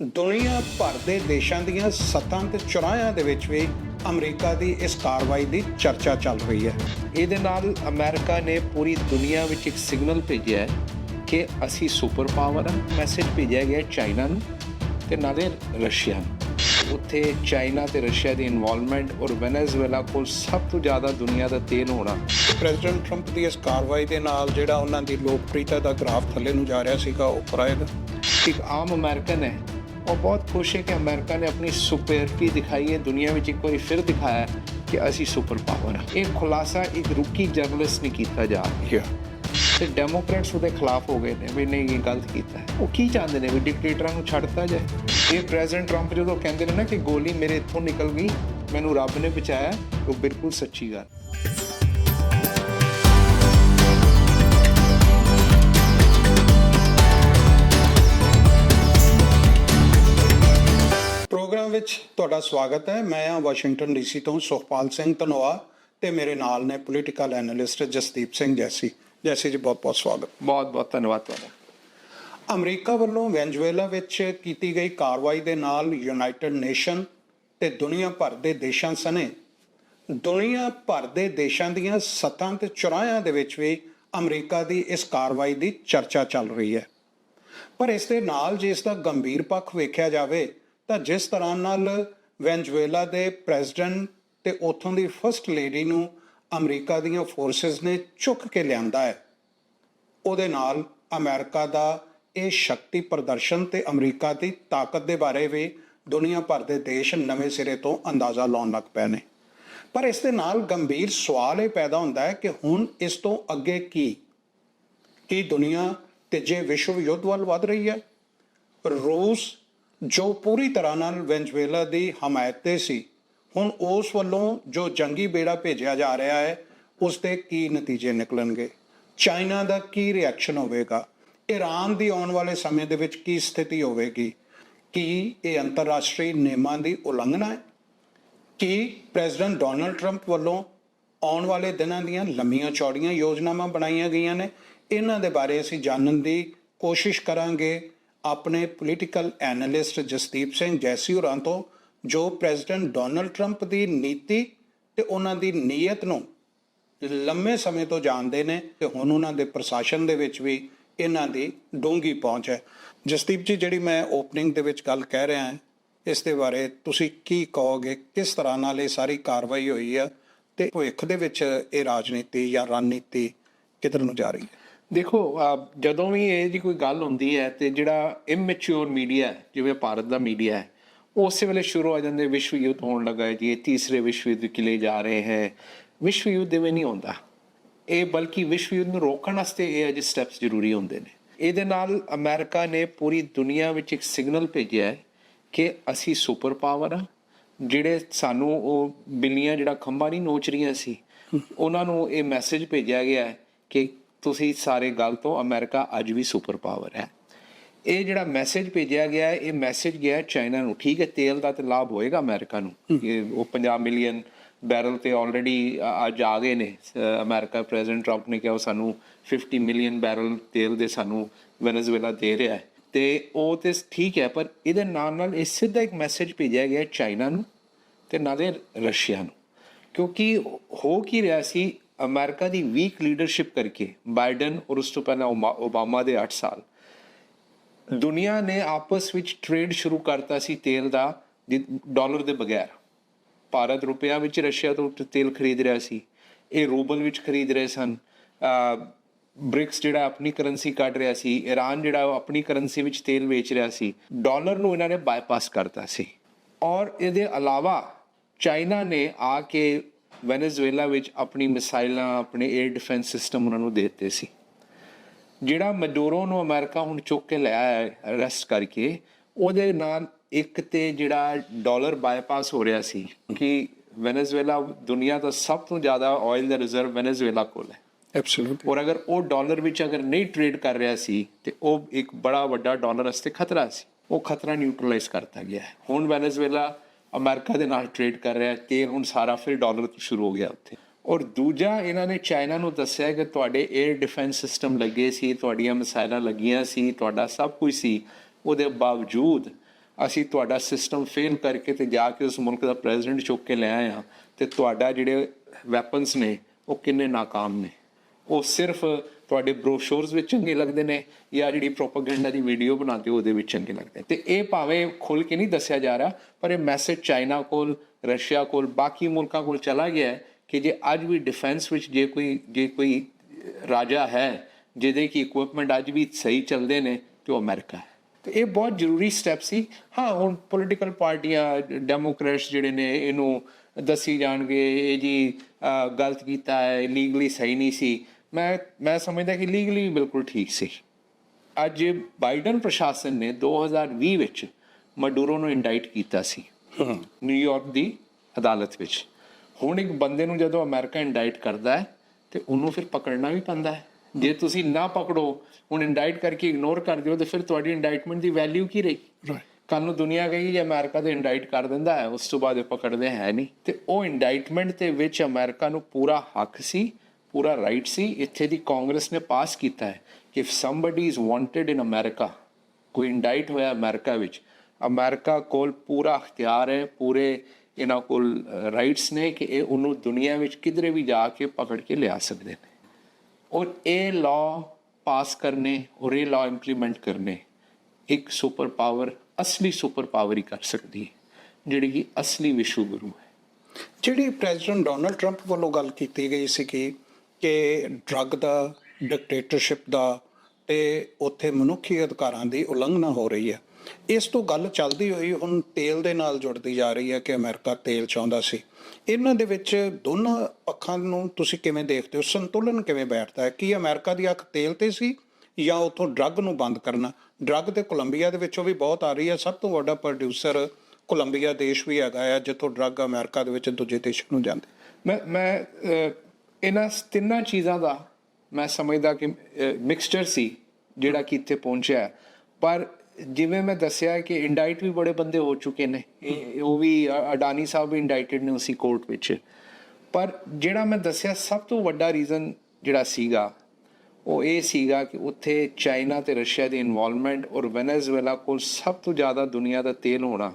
ਦੁਨੀਆ ਭਰ ਦੇ ਦੇਸ਼ਾਂ ਦੀਆਂ ਸੱਤਾਂ ਤੇ ਚੁਰਾਹਿਆਂ ਦੇ ਵਿੱਚ ਵੀ ਅਮਰੀਕਾ ਦੀ ਇਸ ਕਾਰਵਾਈ ਦੀ ਚਰਚਾ ਚੱਲ ਰਹੀ ਹੈ। ਇਹਦੇ ਨਾਲ ਅਮਰੀਕਾ ਨੇ ਪੂਰੀ ਦੁਨੀਆ ਵਿੱਚ ਇੱਕ ਸਿਗਨਲ ਭੇਜਿਆ ਹੈ ਕਿ ਅਸੀਂ ਸੁਪਰ ਪਾਵਰ ਹਾਂ ਮੈਸੇਜ ਭੇਜਿਆ ਗਿਆ ਚਾਈਨਾ ਨੂੰ ਤੇ ਨਾਲੇ ਰਸ਼ੀਆ ਨੂੰ। ਉੱਥੇ ਚਾਈਨਾ ਤੇ ਰਸ਼ੀਆ ਦੀ ਇਨਵੋਲਵਮੈਂਟ ਔਰ ਵੈਨੇਜ਼ੁਏਲਾ ਕੋਲ ਸਭ ਤੋਂ ਜ਼ਿਆਦਾ ਦੁਨੀਆ ਦਾ ਤੇਲ ਹੋਣਾ। ਪ੍ਰੈਜ਼ੀਡੈਂਟ ਟਰੰਪ ਦੀ ਇਸ ਕਾਰਵਾਈ ਦੇ ਨਾਲ ਜਿਹੜਾ ਉਹਨਾਂ ਦੀ ਲੋਕਪ੍ਰਿਯਤਾ ਦਾ ਗ੍ਰਾਫ ਥੱਲੇ ਨੂੰ ਜਾ ਰਿਹਾ ਸੀਗਾ ਉਹ ਉੱਪਰ ਆਏਗਾ ਇੱਕ ਆਮ ਅਮਰੀਕਨ ਹੈ ਉਹ ਬਹੁਤ ਖੁਸ਼ ਹੈ ਕਿ ਅਮਰੀਕਾ ਨੇ ਆਪਣੀ ਸੁਪਰਟੀ ਦਿਖਾਈ ਹੈ। ਦੁਨੀਆ ਵਿੱਚ ਇੱਕ ਵਾਰੀ ਫਿਰ ਦਿਖਾਇਆ ਕਿ ਅਸੀਂ ਸੁਪਰ ਪਾਵਰ ਹਾਂ। ਇਹ ਖੁਲਾਸਾ ਇੱਕ ਰੁਕੀ ਜਰਨਲਿਸਟ ਨੇ ਕੀਤਾ ਜਾ ਰਿਹਾ। ਤੇ ਡੈਮੋਕ੍ਰੈਟਸ ਉਹਦੇ ਖਿਲਾਫ ਹੋ ਗਏ ਨੇ ਵੀ ਨਹੀਂ, ਇਹ ਗਲਤ ਕੀਤਾ ਉਹ ਕੀ ਚਾਹੁੰਦੇ ਨੇ ਵੀ ਡਿਕਟੇਟਰਾਂ ਨੂੰ ਛੱਡਤਾ ਜਾਏ? ਇਹ ਪ੍ਰੈਜ਼ੀਡੈਂਟ ਟਰੰਪ ਜਦੋਂ ਕਹਿੰਦੇ ਨੇ ਨਾ ਕਿ ਗੋਲੀ ਮੇਰੇ ਇੱਥੋਂ ਨਿਕਲ ਗਈ, ਮੈਨੂੰ ਰੱਬ ਨੇ ਬਚਾਇਆ, ਉਹ ਬਿਲਕੁਲ ਸੱਚੀ ਗੱਲ ਪ੍ਰੋਗਰਾਮ ਵਿੱਚ ਤੁਹਾਡਾ ਸਵਾਗਤ ਹੈ। ਮੈਂ ਹਾਂ ਵਾਸ਼ਿੰਗਟਨ ਡੀਸੀ ਤੋਂ ਸੁਖਪਾਲ ਸਿੰਘ ਧਨੋਆ ਤੇ ਮੇਰੇ ਨਾਲ ਨੇ ਪੋਲੀਟੀਕਲ ਐਨਾਲਿਸਟ ਜਸਦੀਪ ਸਿੰਘ ਜੈਸੀ। ਜੈਸੀ ਜੀ ਬਹੁਤ ਬਹੁਤ ਸਵਾਗਤ। ਬਹੁਤ ਬਹੁਤ ਧੰਨਵਾਦ ਤੁਹਾਡਾ। ਅਮਰੀਕਾ ਵੱਲੋਂ ਵੈਨਜ਼ੂਏਲਾ ਵਿੱਚ ਕੀਤੀ ਗਈ ਕਾਰਵਾਈ ਦੇ ਨਾਲ ਯੂਨਾਈਟਿਡ ਨੇਸ਼ਨ ਤੇ ਦੁਨੀਆ ਭਰ ਦੇ ਦੇਸ਼ਾਂ ਸਣੇ। ਦੁਨੀਆ ਭਰ ਦੇ ਦੇਸ਼ਾਂ ਦੀਆਂ ਸੱਤਾਂ ਤੇ ਚੁਰਾਹਿਆਂ ਦੇ ਵਿੱਚ ਵੀ ਅਮਰੀਕਾ ਦੀ ਇਸ ਕਾਰਵਾਈ ਦੀ ਚਰਚਾ ਚੱਲ ਰਹੀ ਹੈ। ਪਰ ਇਸ ਦੇ ਨਾਲ ਜੇ ਇਸ ਦਾ ਗੰਭੀਰ ਪੱਖ ਵੇਖਿਆ ਜਾਵੇ ਤਾਂ ਜਿਸ ਤਰ੍ਹਾਂ ਨਾਲ ਵੈਨਜ਼ੂਏਲਾ ਦੇ ਪ੍ਰੈਜ਼ੀਡੈਂਟ ਤੇ ਉੱਥੋਂ ਦੀ ਫਰਸਟ ਲੇਡੀ ਨੂੰ ਅਮਰੀਕਾ ਦੀਆਂ ਫੋਰਸਸ ਨੇ ਚੁੱਕ ਕੇ ਲਿਆਂਦਾ ਹੈ। ਉਹਦੇ ਨਾਲ ਅਮਰੀਕਾ ਦਾ ਇਹ ਸ਼ਕਤੀ ਪ੍ਰਦਰਸ਼ਨ ਤੇ ਅਮਰੀਕਾ ਦੀ ਤਾਕਤ ਦੇ ਬਾਰੇ ਵੀ ਦੁਨੀਆ ਭਰ ਦੇ ਦੇਸ਼ ਨਵੇਂ ਸਿਰੇ ਤੋਂ ਅੰਦਾਜ਼ਾ ਲਾਉਣ ਲੱਗ ਪਏ ਨੇ। ਪਰ ਇਸ ਦੇ ਨਾਲ ਗੰਭੀਰ ਸਵਾਲ ਇਹ ਪੈਦਾ ਹੁੰਦਾ ਹੈ ਕਿ ਹੁਣ ਇਸ ਤੋਂ ਅੱਗੇ ਕੀ? ਕੀ ਦੁਨੀਆ ਤੀਜੇ ਵਿਸ਼ਵ ਯੁੱਧ ਵੱਲ ਵਧ ਰਹੀ ਹੈ? ਰੂਸ ਜੋ ਪੂਰੀ ਤਰ੍ਹਾਂ ਨਾਲ ਵੈਨਜ਼ੂਏਲਾ ਦੀ ਹਮਾਇਤ ਤੇ ਸੀ, ਹੁਣ ਉਸ ਵੱਲੋਂ ਜੋ ਜੰਗੀ ਬੇੜਾ ਭੇਜਿਆ ਜਾ ਰਿਹਾ ਹੈ, ਉਸ 'ਤੇ ਕੀ ਨਤੀਜੇ ਨਿਕਲਣਗੇ? ਚਾਈਨਾ ਦਾ ਕੀ ਰਿਐਕਸ਼ਨ ਹੋਵੇਗਾ? ਈਰਾਨ ਦੀ ਆਉਣ ਵਾਲੇ ਸਮੇਂ ਦੇ ਵਿੱਚ ਕੀ ਸਥਿਤੀ ਹੋਵੇਗੀ? ਕੀ ਇਹ ਅੰਤਰਰਾਸ਼ਟਰੀ ਨਿਯਮਾਂ ਦੀ ਉਲੰਘਣਾ ਹੈ? ਕੀ ਪ੍ਰੈਜ਼ੀਡੈਂਟ ਡੋਨਲਡ ਟਰੰਪ ਵੱਲੋਂ ਆਉਣ ਵਾਲੇ ਦਿਨਾਂ ਦੀਆਂ ਲੰਮੀਆਂ ਚੌੜੀਆਂ ਯੋਜਨਾਵਾਂ ਬਣਾਈਆਂ ਗਈਆਂ ਨੇ? ਇਹਨਾਂ ਦੇ ਬਾਰੇ ਅਸੀਂ ਜਾਣਨ ਦੀ ਕੋਸ਼ਿਸ਼ ਕਰਾਂਗੇ। ਆਪਣੇ ਪੋਲੀਟੀਕਲ ਐਨਾਲਿਸਟ ਜਸਦੀਪ ਸਿੰਘ ਜੈਸੀ ਹੋਰਾਂ ਤੋਂ, ਜੋ ਪ੍ਰੈਜ਼ੀਡੈਂਟ ਡੋਨਲਡ ਟਰੰਪ ਦੀ ਨੀਤੀ ਤੇ ਉਹਨਾਂ ਦੀ ਨੀਅਤ ਨੂੰ ਲੰਮੇ ਸਮੇਂ ਤੋਂ ਜਾਣਦੇ ਨੇ ਤੇ ਹੁਣ ਉਹਨਾਂ ਦੇ ਪ੍ਰਸ਼ਾਸਨ ਦੇ ਵਿੱਚ ਵੀ ਇਹਨਾਂ ਦੀ ਡੂੰਗੀ ਪਹੁੰਚ ਹੈ। ਜਸਦੀਪ ਜੀ, ਜਿਹੜੀ ਮੈਂ ਓਪਨਿੰਗ ਦੇ ਵਿੱਚ ਗੱਲ ਕਹਿ ਰਿਹਾ ਹਾਂ, ਇਸ ਦੇ ਬਾਰੇ ਤੁਸੀਂ ਕੀ ਕਹੋਗੇ? ਕਿਸ ਤਰ੍ਹਾਂ ਨਾਲ ਇਹ ਸਾਰੀ ਕਾਰਵਾਈ ਹੋਈ ਆ ਤੇ ਭਵਿੱਖ ਦੇ ਵਿੱਚ ਇਹ ਰਾਜਨੀਤੀ ਜਾਂ ਰਣਨੀਤੀ ਕਿਧਰ ਨੂੰ ਜਾ ਰਹੀ ਹੈ? ਦੇਖੋ ਜਦੋਂ ਵੀ ਇਹ ਜੀ ਕੋਈ ਗੱਲ ਹੁੰਦੀ ਹੈ ਤੇ ਜਿਹੜਾ ਇਮੈਚੁਰ ਮੀਡੀਆ ਜਿਵੇਂ ਭਾਰਤ ਦਾ ਮੀਡੀਆ ਹੈ ਉਹ ਉਸੇ ਵੇਲੇ ਸ਼ੁਰੂ ਹੋ ਜਾਂਦੇ ਵਿਸ਼ਵ ਯੁੱਧ ਹੋਣ ਲੱਗਾ ਜੀ ਇਹ ਤੀਸਰੇ ਵਿਸ਼ਵ ਯੁੱਧ ਕਿਲੇ ਜਾ ਰਹੇ ਹੈ। ਵਿਸ਼ਵ ਯੁੱਧ ਦੇ ਨਹੀਂ ਹੁੰਦਾ। ਇਹ ਬਲਕਿ ਵਿਸ਼ਵ ਯੁੱਧ ਨੂੰ ਰੋਕਣ ਵਾਸਤੇ ਇਹ ਅਜੇ ਸਟੈਪਸ ਜ਼ਰੂਰੀ ਹੁੰਦੇ ਨੇ। ਇਹਦੇ ਨਾਲ ਅਮਰੀਕਾ ਨੇ ਪੂਰੀ ਦੁਨੀਆ ਵਿੱਚ ਇੱਕ ਸਿਗਨਲ ਭੇਜਿਆ ਹੈ ਕਿ ਅਸੀਂ ਸੁਪਰ ਪਾਵਰ ਆ ਜਿਹੜੇ ਸਾਨੂੰ ਉਹ ਬਿੱਲੀਆਂ ਜਿਹੜਾ ਖੰਭਾ ਨਹੀਂ ਨੋਚ ਰਹੀਆਂ ਸੀ ਉਹਨਾਂ ਨੂੰ ਇਹ ਮੈਸੇਜ ਭੇਜਿਆ ਗਿਆ ਹੈ ਕਿ ਤੁਸੀਂ ਸਾਰੇ ਗੱਲ ਤੋਂ ਅਮਰੀਕਾ ਅੱਜ ਵੀ ਸੁਪਰ ਪਾਵਰ ਹੈ। ਇਹ ਜਿਹੜਾ ਮੈਸੇਜ ਭੇਜਿਆ ਗਿਆ ਹੈ ਇਹ ਮੈਸੇਜ ਗਿਆ ਚਾਈਨਾ ਨੂੰ। ਠੀਕ ਹੈ ਤੇਲ ਦਾ ਤੇ ਲਾਭ ਹੋਏਗਾ ਅਮਰੀਕਾ ਨੂੰ। ਇਹ ਉਹ 50 ਮਿਲੀਅਨ ਬੈਰਲ ਤੇ ਆਲਰੇਡੀ ਅੱਜ ਆ ਗਏ ਨੇ। ਅਮਰੀਕਾ ਪ੍ਰੈਜ਼ੀਡੈਂਟ ਟਰੰਪ ਨੇ ਕਿਹਾ ਉਹ ਸਾਨੂੰ 50 ਮਿਲੀਅਨ ਬੈਰਲ ਤੇਲ ਦੇ ਸਾਨੂੰ ਵੈਨੇਜ਼ੁਏਲਾ ਦੇ ਰਿਹਾ ਹੈ। ਤੇ ਉਹ ਤੇ ਠੀਕ ਹੈ ਪਰ ਇਹਦੇ ਨਾਲ ਨਾਲ ਇਹ ਸਿੱਧਾ ਇੱਕ ਮੈਸੇਜ ਭੇਜਿਆ ਗਿਆ ਚਾਈਨਾ ਨੂੰ ਤੇ ਨਾਲੇ ਰਸ਼ੀਆ ਨੂੰ। ਕਿਉਂਕਿ ਹੋ ਕੀ ਰਿਹਾ ਸੀ ਅਮਰੀਕਾ ਦੀ ਵੀਕ ਲੀਡਰਸ਼ਿਪ ਕਰਕੇ ਬਾਈਡਨ ਔਰ ਉਸ ਤੋਂ ਪਹਿਲਾਂ ਓਮਾ- ਓਬਾਮਾ ਦੇ 8 ਸਾਲ। ਦੁਨੀਆ ਨੇ ਆਪਸ ਵਿੱਚ ਟ੍ਰੇਡ ਸ਼ੁਰੂ ਕਰਤਾ ਸੀ ਤੇਲ ਦਾ ਡਾਲਰ ਦੇ ਬਗੈਰ। ਭਾਰਤ ਰੁਪਿਆ ਵਿੱਚ ਰਸ਼ੀਆ ਤੋਂ ਤੇਲ ਖਰੀਦ ਰਿਹਾ ਸੀ। ਇਹ ਰੂਬਲ ਵਿੱਚ ਖਰੀਦ ਰਹੇ ਸਨ। ਬ੍ਰਿਕਸ ਜਿਹੜਾ ਆਪਣੀ ਕਰੰਸੀ ਕੱਢ ਰਿਹਾ ਸੀ ਈਰਾਨ ਜਿਹੜਾ ਉਹ ਆਪਣੀ ਕਰੰਸੀ ਵਿੱਚ ਤੇਲ ਵੇਚ ਰਿਹਾ ਸੀ ਡਾਲਰ ਨੂੰ ਇਹਨਾਂ ਨੇ ਬਾਈਪਾਸ ਕਰਤਾ ਸੀ। ਔਰ ਇਹਦੇ ਇਲਾਵਾ ਚਾਈਨਾ ਨੇ ਆ ਕੇ ਵੈਨੇਜ਼ੁਏਲਾ ਵਿੱਚ ਆਪਣੀ ਮਿਸਾਈਲਾਂ ਆਪਣੇ 에ਅਰ ਡਿਫੈਂਸ ਸਿਸਟਮ ਉਹਨਾਂ ਨੂੰ ਦੇ ਦਿੱਤੇ ਸੀ। ਜਿਹੜਾ ਮਡੂਰੋ ਨੂੰ ਅਮਰੀਕਾ ਹੁਣ ਚੁੱਕ ਕੇ ਲਿਆ ਹੈ ਅਰੈਸਟ ਕਰਕੇ ਉਹਦੇ ਨਾਲ ਇੱਕ ਤੇ ਜਿਹੜਾ ਡਾਲਰ ਬਾਈਪਾਸ ਹੋ ਰਿਹਾ ਸੀ ਕਿ ਵੈਨੇਜ਼ੁਏਲਾ ਦੁਨੀਆ ਦਾ ਸਭ ਤੋਂ ਜ਼ਿਆਦਾ ਆਇਲ ਦਾ ਰਿਜ਼ਰਵ ਵੈਨੇਜ਼ੁਏਲਾ ਕੋਲ ਹੈ। ਐਬਸੋਲੂਟਲੀ ਔਰ ਅਗਰ ਉਹ ਡਾਲਰ ਵਿੱਚ ਅਗਰ ਨਹੀਂ ਟ੍ਰੇਡ ਕਰ ਰਿਹਾ ਸੀ ਤੇ ਉਹ ਇੱਕ ਬੜਾ ਵੱਡਾ ਡਾਲਰ ਵਾਸਤੇ ਖਤਰਾ ਸੀ। ਉਹ ਖਤਰਾ ਨਿਊਟਰਲਾਈਜ਼ ਕਰਤਾ ਗਿਆ ਹੈ। ਹੁਣ ਵੈਨੇਜ਼ੁਏਲਾ ਅਮਰੀਕਾ ਦੇ ਨਾਲ ਟ੍ਰੇਡ ਕਰ ਰਿਹਾ ਹੈ ਹੁਣ ਸਾਰਾ ਫਿਰ ਡਾਲਰ ਤੋਂ ਸ਼ੁਰੂ ਹੋ ਗਿਆ ਉੱਥੇ। ਔਰ ਦੂਜਾ, ਇਹਨਾਂ ਨੇ ਚਾਈਨਾ ਨੂੰ ਦੱਸਿਆ ਕਿ ਤੁਹਾਡੇ 에ਅਰ ਡਿਫੈਂਸ ਸਿਸਟਮ ਲੱਗੇ ਸੀ, ਤੁਹਾਡੀਆਂ ਮਿਸਾਈਲਾਂ ਲੱਗੀਆਂ ਸੀ, ਤੁਹਾਡਾ ਸਭ ਕੁਝ ਸੀ। ਉਹਦੇ ਬਾਵਜੂਦ ਅਸੀਂ ਤੁਹਾਡਾ ਸਿਸਟਮ ਫੇਲ ਕਰਕੇ ਤੇ ਜਾ ਕੇ ਉਸ ਮੁਲਕ ਦਾ ਪ੍ਰੈਜ਼ੀਡੈਂਟ ਚੁੱਕ ਕੇ ਲੈ ਆਏ ਹਾਂ ਤੇ ਤੁਹਾਡਾ ਜਿਹੜੇ ਵੈਪਨਸ ਨੇ, ਉਹ ਕਿੰਨੇ ਨਾਕਾਮ ਨੇ। ਉਹ ਸਿਰਫ ਤੁਹਾਡੇ ਬ੍ਰੋਸ਼ਰਸ ਵਿੱਚ ਚੰਗੇ ਲੱਗਦੇ ਨੇ ਜਾਂ ਜਿਹੜੀ ਪ੍ਰੋਪਾਗੈਂਡਾ ਦੀ ਵੀਡੀਓ ਬਣਾਉਂਦੇ ਹੋ, ਉਹਦੇ ਵਿੱਚ ਚੰਗੇ ਲੱਗਦੇ ਨੇ। ਤੇ ਇਹ ਭਾਵੇਂ ਖੁੱਲ ਕੇ ਨਹੀਂ ਦੱਸਿਆ ਜਾ ਰਿਹਾ, ਪਰ ਇਹ ਮੈਸੇਜ ਚਾਈਨਾ ਕੋਲ, ਰਸ਼ੀਆ ਕੋਲ, ਬਾਕੀ ਮੁਲਕਾਂ ਕੋਲ ਚਲਾ ਗਿਆ ਹੈ ਕਿ ਜੇ ਅੱਜ ਵੀ ਡਿਫੈਂਸ ਵਿੱਚ ਜੇ ਕੋਈ ਜੇ ਕੋਈ ਰਾਜਾ ਹੈ, ਜਿਹਦੇ ਕੀ ਇਕਵਿਪਮੈਂਟ ਅੱਜ ਵੀ ਸਹੀ ਚੱਲਦੇ ਨੇ, ਤੇ ਉਹ ਅਮਰੀਕਾ ਹੈ। ਤੇ ਇਹ ਬਹੁਤ ਜ਼ਰੂਰੀ ਸਟੈਪ ਸੀ। ਹਾਂ, ਹੁਣ ਪੋਲੀਟੀਕਲ ਪਾਰਟੀਆਂ ਡੈਮੋਕ੍ਰੈਟਸ ਜਿਹੜੇ ਨੇ, ਇਹਨੂੰ ਦੱਸੀ ਜਾਣਗੇ, ਇਹ ਜੀ ਗਲਤ ਕੀਤਾ ਹੈ ਲੀਗਲੀ ਸਹੀ ਨਹੀਂ ਸੀ। ਮੈਂ ਮੈਂ ਸਮਝਦਾ ਕਿ ਲੀਗਲੀ ਬਿਲਕੁਲ ਠੀਕ ਸੀ। ਅੱਜ ਬਾਈਡਨ ਪ੍ਰਸ਼ਾਸਨ ਨੇ 2020 ਵਿੱਚ ਮਡੂਰੋ ਨੂੰ ਇੰਡਾਈਟ ਕੀਤਾ ਸੀ। ਨਿਊਯਾਰਕ ਦੀ ਅਦਾਲਤ ਵਿੱਚ। ਹੁਣ ਇੱਕ ਬੰਦੇ ਨੂੰ ਜਦੋਂ ਅਮਰੀਕਾ ਇੰਡਾਈਟ ਕਰਦਾ ਹੈ ਤੇ ਉਹਨੂੰ ਫਿਰ ਪਕੜਨਾ ਵੀ ਪੈਂਦਾ ਹੈ। ਜੇ ਤੁਸੀਂ ਨਾ ਪਕੜੋ ਹੁਣ ਇੰਡਾਈਟ ਕਰਕੇ ਇਗਨੋਰ ਕਰ ਦਿਓ ਤੇ ਫਿਰ ਤੁਹਾਡੀ ਇੰਡਾਈਟਮੈਂਟ ਦੀ ਵੈਲਿਊ ਕੀ ਰਹੀ ਕੱਲ ਨੂੰ ਦੁਨੀਆ ਕਹੇਗੀ ਜੇ ਅਮਰੀਕਾ ਤੇ ਇੰਡਾਈਟ ਕਰ ਦਿੰਦਾ ਹੈ ਉਸ ਤੋਂ ਬਾਅਦ ਇਹ ਪਕੜਦੇ ਹੈ ਨਹੀਂ। ਤੇ ਉਹ ਇੰਡਾਈਟਮੈਂਟ ਦੇ ਵਿੱਚ ਅਮਰੀਕਾ ਨੂੰ ਪੂਰਾ ਹੱਕ ਸੀ ਪੂਰਾ ਰਾਈਟ ਸੀ, ਇੱਥੇ ਦੀ ਕਾਂਗਰਸ ਨੇ ਪਾਸ ਕੀਤਾ ਹੈ ਕਿ if somebody is wanted in America ਕੋਈ ਇੰਡਾਈਟ ਹੋਇਆ ਅਮਰੀਕਾ ਵਿੱਚ ਅਮਰੀਕਾ ਕੋਲ ਪੂਰਾ ਅਖਤਿਆਰ ਹੈ, ਪੂਰੇ ਇਹਨਾਂ ਕੋਲ ਰਾਈਟਸ ਨੇ ਕਿ ਇਹ ਉਹਨੂੰ ਦੁਨੀਆ ਵਿੱਚ ਕਿਧਰੇ ਵੀ ਜਾ ਕੇ ਪਕੜ ਕੇ ਲਿਆ ਸਕਦੇ ਨੇ। ਔਰ ਇਹ ਲਾਅ ਪਾਸ ਕਰਨੇ ਔਰ ਇਹ ਲਾਅ ਇੰਪਲੀਮੈਂਟ ਕਰਨੇ ਇੱਕ ਸੁਪਰ ਪਾਵਰ ਅਸਲੀ ਸੁਪਰ ਪਾਵਰ ਹੀ ਕਰ ਸਕਦੀ ਹੈ, ਜਿਹੜੀ ਕਿ ਅਸਲੀ ਵਿਸ਼ਵ ਗੁਰੂ ਹੈ। ਜਿਹੜੀ ਪ੍ਰੈਜ਼ੀਡੈਂਟ ਡੋਨਲਡ ਟਰੰਪ ਵੱਲੋਂ ਗੱਲ ਕੀਤੀ ਗਈ ਸੀ ਕਿ ਕਿ ਡਰੱਗ ਦਾ ਡਿਕਟੇਟਰਸ਼ਿਪ ਦਾ ਤੇ ਉੱਥੇ ਮਨੁੱਖੀ ਅਧਿਕਾਰਾਂ ਦੀ ਉਲੰਘਣਾ ਹੋ ਰਹੀ ਹੈ। ਇਸ ਤੋਂ ਗੱਲ ਚੱਲਦੀ ਹੋਈ ਹੁਣ ਤੇਲ ਦੇ ਨਾਲ ਜੁੜਦੀ ਜਾ ਰਹੀ ਹੈ ਕਿ ਅਮਰੀਕਾ ਤੇਲ ਚਾਹੁੰਦਾ ਸੀ। ਇਹਨਾਂ ਦੇ ਵਿੱਚ ਦੋਨਾਂ ਅੱਖਾਂ ਨੂੰ ਤੁਸੀਂ ਕਿਵੇਂ ਦੇਖਦੇ ਹੋ? ਸੰਤੁਲਨ ਕਿਵੇਂ ਬੈਠਦਾ ਹੈ? ਕਿ ਅਮਰੀਕਾ ਦੀ ਅੱਖ ਤੇਲ ਤੇ ਸੀ ਜਾਂ ਉਥੋਂ ਡਰੱਗ ਨੂੰ ਬੰਦ ਕਰਨਾ? ਡਰੱਗ ਤੇ ਕੋਲੰਬੀਆ ਦੇ ਵਿੱਚੋਂ ਵੀ ਬਹੁਤ ਆ ਰਹੀ ਹੈ। ਸਭ ਤੋਂ ਵੱਡਾ ਪ੍ਰੋਡਿਊਸਰ ਕੋਲੰਬੀਆ ਦੇਸ਼ ਵੀ ਹੈਗਾ ਆ, ਜਿੱਥੋਂ ਡਰੱਗ ਅਮਰੀਕਾ ਦੇ ਵਿੱਚ ਦੂਜੇ ਦੇਸ਼ਾਂ ਨੂੰ ਜਾਂਦੇ। ਮੈਂ ਮੈਂ ਇਹਨਾਂ ਤਿੰਨਾਂ ਚੀਜ਼ਾਂ ਦਾ ਮੈਂ ਸਮਝਦਾ ਕਿ ਮਿਕਸਚਰ ਸੀ ਜਿਹੜਾ ਕਿ ਇੱਥੇ ਪਹੁੰਚਿਆ ਪਰ ਜਿਵੇਂ ਮੈਂ ਦੱਸਿਆ ਕਿ ਇੰਡਾਈਟ ਵੀ ਬੜੇ ਬੰਦੇ ਹੋ ਚੁੱਕੇ ਨੇ। ਇਹ ਉਹ ਵੀ ਅਡਾਨੀ ਸਾਹਿਬ ਵੀ ਇੰਡਾਈਟਡ ਨੇ ਉਸੇ ਕੋਰਟ ਵਿੱਚ। ਪਰ ਜਿਹੜਾ ਮੈਂ ਦੱਸਿਆ ਸਭ ਤੋਂ ਵੱਡਾ ਰੀਜ਼ਨ ਜਿਹੜਾ ਸੀਗਾ, ਉਹ ਇਹ ਸੀਗਾ ਕਿ ਉੱਥੇ ਚਾਈਨਾ ਤੇ ਰਸ਼ੀਆ ਦੀ ਇਨਵੋਲਵਮੈਂਟ ਔਰ ਵੈਨੇਜ਼ੁਏਲਾ ਕੋਲ ਸਭ ਤੋਂ ਜ਼ਿਆਦਾ ਦੁਨੀਆ ਦਾ ਤੇਲ ਹੋਣਾ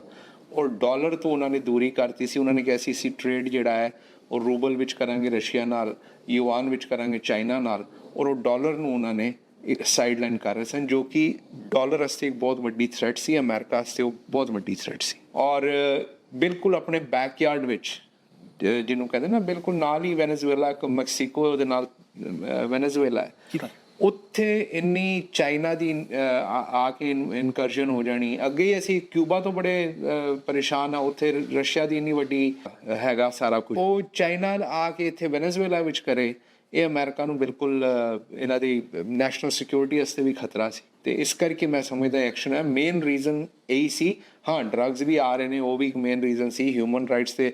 ਔਰ ਡਾਲਰ ਤੋਂ ਉਹਨਾਂ ਨੇ ਦੂਰੀ ਕਰਤੀ ਸੀ। ਉਹਨਾਂ ਨੇ ਕਿਹਾ ਸੀ ਸੀ ਟ੍ਰੇਡ ਜਿਹੜਾ ਹੈ ਉਹ ਰੂਬਲ ਵਿੱਚ ਕਰਾਂਗੇ ਰਸ਼ੀਆ ਨਾਲ ਯੂਆਨ ਵਿੱਚ ਕਰਾਂਗੇ ਚਾਈਨਾ ਨਾਲ ਔਰ ਉਹ ਡਾਲਰ ਨੂੰ ਉਹਨਾਂ ਨੇ ਇੱਕ ਸਾਈਡਲਾਈਨ ਕਰ ਰਹੇ ਸਨ ਜੋ ਕਿ ਡਾਲਰ ਵਾਸਤੇ ਇੱਕ ਬਹੁਤ ਵੱਡੀ ਥ੍ਰੈਟ ਸੀ ਅਮਰੀਕਾ ਵਾਸਤੇ ਉਹ ਬਹੁਤ ਵੱਡੀ ਥ੍ਰੈਟ ਸੀ। ਔਰ ਬਿਲਕੁਲ ਆਪਣੇ ਬੈਕਯਾਰਡ ਵਿੱਚ ਜਿਹਨੂੰ ਕਹਿੰਦੇ ਨਾ ਬਿਲਕੁਲ ਨਾਲ ਹੀ ਵੈਨੇਜ਼ੁਏਲਾ ਇੱਕ ਮੈਕਸੀਕੋ ਦੇ ਨਾਲ ਅਹ, ਵੈਨੇਜ਼ੁਏਲਾ ਹੈ। ਉੱਥੇ ਇੰਨੀ ਚਾਈਨਾ ਦੀ ਆ ਆ ਕੇ ਇਨਕਰਜਨ ਹੋ ਜਾਣੀ। ਅੱਗੇ ਅਸੀਂ ਕਿਊਬਾ ਤੋਂ ਬੜੇ ਪਰੇਸ਼ਾਨ ਆ। ਉੱਥੇ ਰਸ਼ੀਆ ਦੀ ਇੰਨੀ ਵੱਡੀ ਹੈਗਾ ਸਾਰਾ ਕੁਝ। ਉਹ ਚਾਈਨਾ ਆ ਕੇ ਇੱਥੇ ਵੈਨੇਜ਼ੁਏਲਾ ਵਿੱਚ ਕਰੇ, ਇਹ ਅਮਰੀਕਾ ਨੂੰ ਬਿਲਕੁਲ ਇਹਨਾਂ ਦੀ ਨੈਸ਼ਨਲ ਸਿਕਿਉਰਿਟੀ ਵਾਸਤੇ ਵੀ ਖਤਰਾ ਸੀ। ਤੇ ਇਸ ਕਰਕੇ ਮੈਂ ਸਮਝਦਾ ਐਕਸ਼ਨ ਹੈ। ਮੇਨ ਰੀਜ਼ਨ ਇਹੀ ਸੀ। ਹਾਂ ਡਰੱਗਸ ਵੀ ਆ ਰਹੇ ਨੇ, ਉਹ ਵੀ ਇੱਕ ਮੇਨ ਰੀਜ਼ਨ ਸੀ। ਹਿਊਮਨ ਰਾਈਟਸ ਤੇ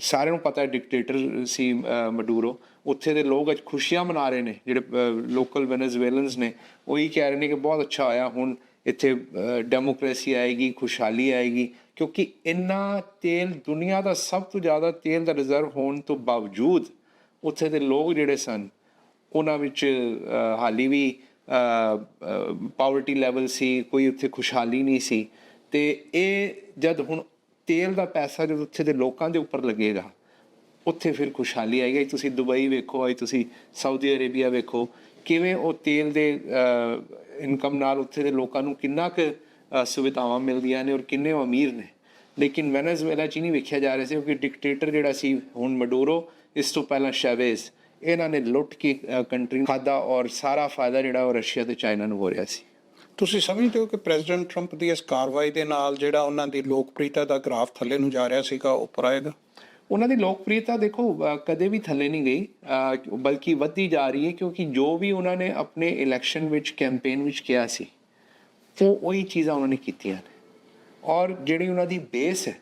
ਸਾਰਿਆਂ ਨੂੰ ਪਤਾ ਹੈ ਡਿਕਟੇਟਰ ਸੀ ਮਡੂਰੋ ਉੱਥੇ ਦੇ ਲੋਕ ਅੱਜ ਖੁਸ਼ੀਆਂ ਮਨਾ ਰਹੇ ਨੇ ਜਿਹੜੇ ਲੋਕਲ ਵੈਨੇਜ਼ੁਏਲਨਸ ਨੇ ਉਹ ਹੀ ਕਹਿ ਰਹੇ ਨੇ ਕਿ ਬਹੁਤ ਅੱਛਾ ਆਇਆ ਹੁਣ ਇੱਥੇ ਡੈਮੋਕ੍ਰੇਸੀ ਆਏਗੀ ਖੁਸ਼ਹਾਲੀ ਆਏਗੀ ਕਿਉਂਕਿ ਇੰਨਾ ਤੇਲ ਦੁਨੀਆ ਦਾ ਸਭ ਤੋਂ ਜ਼ਿਆਦਾ ਤੇਲ ਦਾ ਰਿਜ਼ਰਵ ਹੋਣ ਤੋਂ ਬਾਵਜੂਦ ਉੱਥੇ ਦੇ ਲੋਕ ਜਿਹੜੇ ਸਨ ਉਹਨਾਂ ਵਿੱਚ ਅਹ, ਹਾਲੀ ਵੀ ਪਾਵਰਟੀ ਲੈਵਲ ਸੀ ਕੋਈ ਉੱਥੇ ਖੁਸ਼ਹਾਲੀ ਨਹੀਂ ਸੀ ਤੇ ਇਹ ਜਦ ਹੁਣ ਤੇਲ ਦਾ ਪੈਸਾ ਜਦ ਉੱਥੇ ਦੇ ਲੋਕਾਂ ਦੇ ਉੱਪਰ ਲੱਗੇਗਾ ਉੱਥੇ ਫਿਰ ਖੁਸ਼ਹਾਲੀ ਆਏਗੀ ਤੁਸੀਂ ਦੁਬਈ ਵੇਖੋ ਅੱਜ ਤੁਸੀਂ ਸਾਊਦੀ ਅਰੇਬੀਆ ਵੇਖੋ। ਕਿਵੇਂ ਉਹ ਤੇਲ ਦੇ ਇਨਕਮ ਨਾਲ ਉੱਥੇ ਦੇ ਲੋਕਾਂ ਨੂੰ ਕਿੰਨਾ ਕੁ ਸੁਵਿਧਾਵਾਂ ਮਿਲਦੀਆਂ ਨੇ ਔਰ ਕਿੰਨੇ ਅਮੀਰ ਨੇ। ਲੇਕਿਨ ਵੈਨੇਜ਼ੁਏਲਾ ਚ ਹੀ ਨਹੀਂ ਵੇਖਿਆ ਜਾ ਰਿਹਾ ਸੀ ਕਿਉਂਕਿ ਡਿਕਟੇਟਰ ਜਿਹੜਾ ਸੀ ਹੁਣ ਮਡੂਰੋ ਇਸ ਤੋਂ ਪਹਿਲਾਂ ਸ਼ੈਵੇਜ਼ ਇਹਨਾਂ ਨੇ ਲੁੱਟ ਕੇ ਕੰਟਰੀ ਖਾਦਾ ਔਰ ਸਾਰਾ ਫਾਇਦਾ ਜਿਹੜਾ ਉਹ ਰਸ਼ੀਆ ਤੇ ਚਾਈਨਾ ਨੂੰ ਹੋ ਰਿਹਾ ਸੀ। ਤੁਸੀਂ ਸਮਝਦੇ ਹੋ ਕਿ ਪ੍ਰੈਜ਼ੀਡੈਂਟ ਟਰੰਪ ਦੀ ਇਸ ਕਾਰਵਾਈ ਦੇ ਨਾਲ ਜਿਹੜਾ ਉਹਨਾਂ ਦੀ ਲੋਕਪ੍ਰਿਯਤਾ ਦਾ ਗ੍ਰਾਫ ਥੱਲੇ ਨੂੰ ਜਾ ਰਿਹਾ ਸੀਗਾ ਉੱਪਰ ਆਏਗਾ? ਉਹਨਾਂ ਦੀ ਲੋਕਪ੍ਰਿਯਤਾ ਦੇਖੋ ਕਦੇ ਵੀ ਥੱਲੇ ਨਹੀਂ ਗਈ। ਬਲਕਿ ਵੱਧਦੀ ਜਾ ਰਹੀ ਹੈ ਕਿਉਂਕਿ ਜੋ ਵੀ ਉਹਨਾਂ ਨੇ ਆਪਣੇ ਇਲੈਕਸ਼ਨ ਵਿੱਚ ਕੈਂਪੇਨ ਵਿੱਚ ਕਿਹਾ ਸੀ, ਉਹ ਉਹੀ ਚੀਜ਼ਾਂ ਉਹਨਾਂ ਨੇ ਕੀਤੀਆਂ ਨੇ। ਔਰ ਜਿਹੜੀ ਉਹਨਾਂ ਦੀ ਬੇਸ ਹੈ,